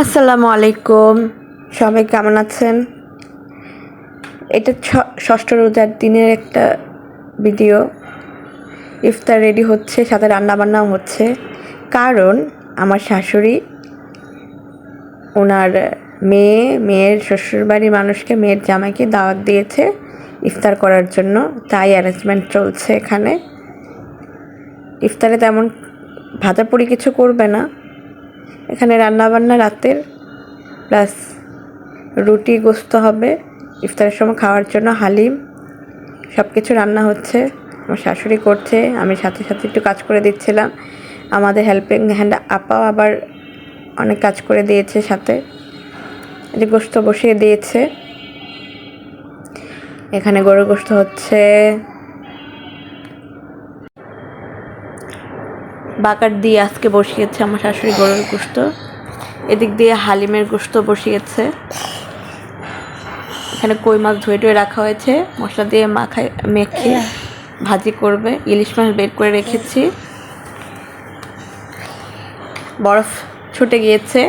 আসসালামু আলাইকুম। সবাই কেমন আছেন? এটা ষষ্ঠ রোজার দিনের একটা ভিডিও। ইফতার রেডি হচ্ছে, সাথে রান্না বান্নাও হচ্ছে। কারণ আমার শাশুড়ি, ওনার মেয়ে, মেয়ের শ্বশুরবাড়ির মানুষকে, মেয়ের জামাইকে দাওয়াত দিয়েছে ইফতার করার জন্য। তাই অ্যারেঞ্জমেন্ট চলছে এখানে। ইফতারে তেমন ভাজাপুরি কিছু করবে না। এখানে রান্নাবান্না রাতের, প্লাস রুটি, গোস্ত হবে, ইফতারের সময় খাওয়ার জন্য হালিম সব কিছু রান্না হচ্ছে, আমার শাশুড়ি করছে, আমি সাথে সাথে একটু কাজ করে দিচ্ছিলাম, আমাদের হেল্পিং হ্যান্ড আপাও আবার অনেক কাজ করে দিয়েছে সাথে যে গোস্ত বসিয়ে দিয়েছে, এখানে গরুর গোস্ত হচ্ছে বাকার দিয়ে আজকে বসিয়েছে আমার শাশুড়ি গরুর গোস্ত এদিক দিয়ে হালিমের গোস্ত বসিয়েছে। এখানে কই মাছ ধুয়ে টুয়ে রাখা হয়েছে। মশলা দিয়ে মাখায়, মেখে ভাজি করবে। ইলিশ মাছ বের করে রেখেছি। বরফ ছুটে গিয়েছে।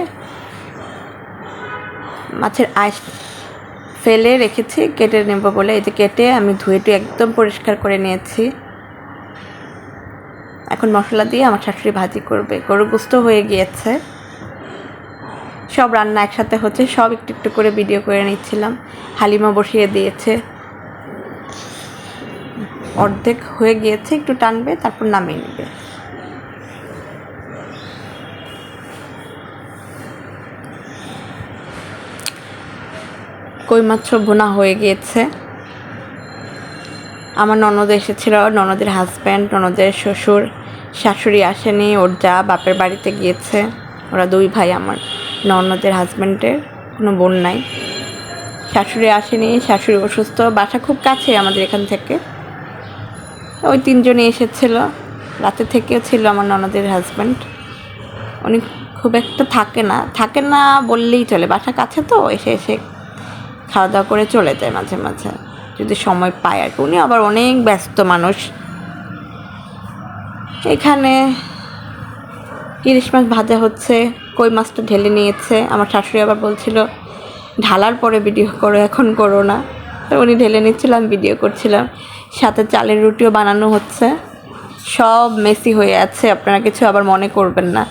মাছের আইস ফেলে রেখেছি, কেটে নেব বলে। এই যে কেটে আমি ধুয়ে একদম পরিষ্কার করে নিয়েছি। এখন মশলা দিয়ে আমার শাশুড়ি ভাজি করবে। গরু গুস্ত হয়ে গিয়েছে। সব রান্না একসাথে হচ্ছে, সব একটু একটু করে ভিডিও করে নিচ্ছিলাম। হালিমা বসিয়ে দিয়েছে। অর্ধেক হয়ে গিয়েছে, একটু টানবে, তারপর নামিয়ে নেবে। কই মাছ ভুনা হয়ে গিয়েছে। আমার ননদ এসেছিল, ননদের হাজব্যান্ড ননদের শ্বশুর। শাশুড়ি আসেনি, ওর যা বাপের বাড়িতে গিয়েছে। ওরা দুই ভাই আমার, ননদের হাজব্যান্ডের কোনো বোন নাই। শাশুড়ি আসেনি, শাশুড়ি অসুস্থ, বাসা খুব কাছে আমাদের এখান থেকে। ওই তিনজনে এসেছিল, রাতে থেকেও ছিল আমার ননদের হাজব্যান্ড উনি খুব একটা থাকে না থাকে না বললেই চলে, বাসা কাছে তো, এসে এসে খাওয়া দাওয়া করে চলে যায় মাঝে মাঝে। যদি সময় পায় আর কি। উনি আবার অনেক ব্যস্ত মানুষ। এখানে ইলিশ মাছ ভাজা হচ্ছে, কই মাছটা ঢেলে নিয়েছে। আমার শাশুড়ি আবার বলছিল, ঢালার পরে ভিডিও করো, এখন করো না। উনি ঢেলে নিচ্ছিলাম ভিডিও করছিলাম। সাথে চালের রুটিও বানানো হচ্ছে। সব মেসি হয়ে আছে, আপনারা কিছু আবার মনে করবেন না।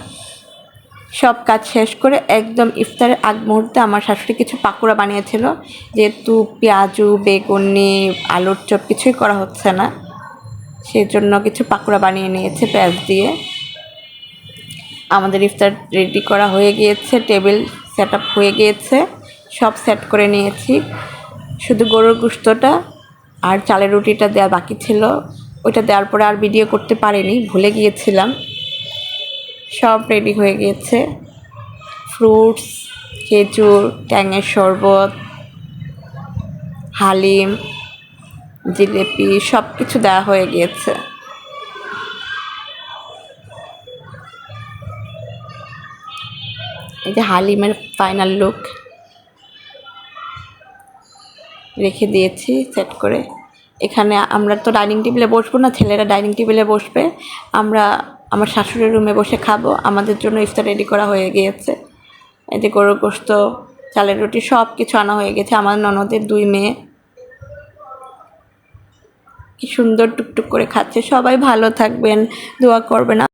সব কাজ শেষ করে একদম ইফতারের আগ মুহূর্তে আমার শাশুড়ি কিছু পাকোড়া বানিয়েছিল। যেহেতু পেঁয়াজু, বেগুনি, আলুর চপ কিছুই করা হচ্ছে না। সেই জন্য কিছু পাকোড়া বানিয়ে নিয়েছে পেঁয়াজ দিয়ে। আমাদের ইফতার রেডি করা হয়ে গিয়েছে টেবিল সেট হয়ে গিয়েছে, সব সেট করে নিয়েছি। শুধু গরুর গুস্তটা আর চালের রুটিটা দেওয়া বাকি ছিল। ওইটা দেওয়ার পরে আর ভিডিও করতে পারিনি, ভুলে গিয়েছিলাম। সব রেডি হয়ে গিয়েছে। ফ্রুটস খেজুর, ট্যাঙের শরবত, হালিম জিলেপি সব কিছু দেওয়া হয়ে গিয়েছে। এই যে হালিমের ফাইনাল লুক রেখে দিয়েছি সেট করে। এখানে আমরা তো ডাইনিং টেবিলে বসবো না, ছেলেরা ডাইনিং টেবিলে বসবে। আমরা আমার শাশুড়ির রুমে বসে খাব। আমাদের জন্য ইফতার রেডি করা হয়ে গিয়েছে। যে গরুর গোস্ত, চালের রুটি সব কিছু আনা হয়ে গেছে। আমার ননদের দুই মেয়ে। কি সুন্দর টুকটুক করে খাচ্ছে। সবাই ভালো থাকবেন দোয়া করবেন।